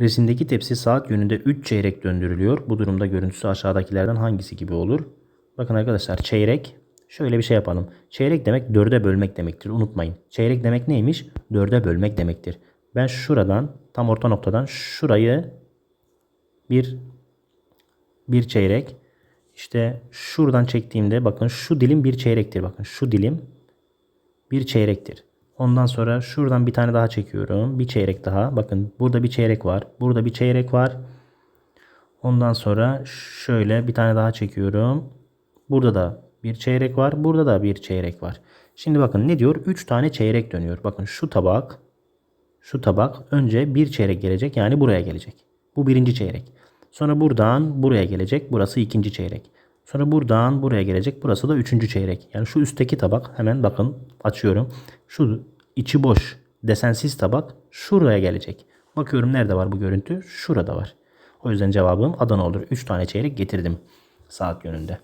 Resimdeki tepsi saat yönünde 3 çeyrek döndürülüyor. Bu durumda görüntüsü aşağıdakilerden hangisi gibi olur? Bakın arkadaşlar çeyrek şöyle bir şey yapalım. Çeyrek demek dörde bölmek demektir. Unutmayın. Çeyrek demek neymiş? Dörde bölmek demektir. Ben şuradan tam orta noktadan şurayı bir bir çeyrek işte şuradan çektiğimde bakın şu dilim bir çeyrektir. Bakın şu dilim bir çeyrektir. Ondan sonra şuradan bir tane daha çekiyorum. Bir çeyrek daha. Bakın burada bir çeyrek var. Burada bir çeyrek var. Ondan sonra şöyle bir tane daha çekiyorum. Burada da bir çeyrek var. Burada da bir çeyrek var. Şimdi bakın ne diyor? 3 tane çeyrek dönüyor. Bakın şu tabak şu tabak önce bir çeyrek gelecek. Yani buraya gelecek. Bu birinci çeyrek. Sonra buradan buraya gelecek. Burası ikinci çeyrek. Sonra buradan buraya gelecek. Burası da üçüncü çeyrek. Yani şu üstteki tabak hemen bakın açıyorum. Şu içi boş desensiz tabak şuraya gelecek. Bakıyorum nerede var bu görüntü? Şurada var. O yüzden cevabım Adana olur. 3 tane çeyrek getirdim saat yönünde.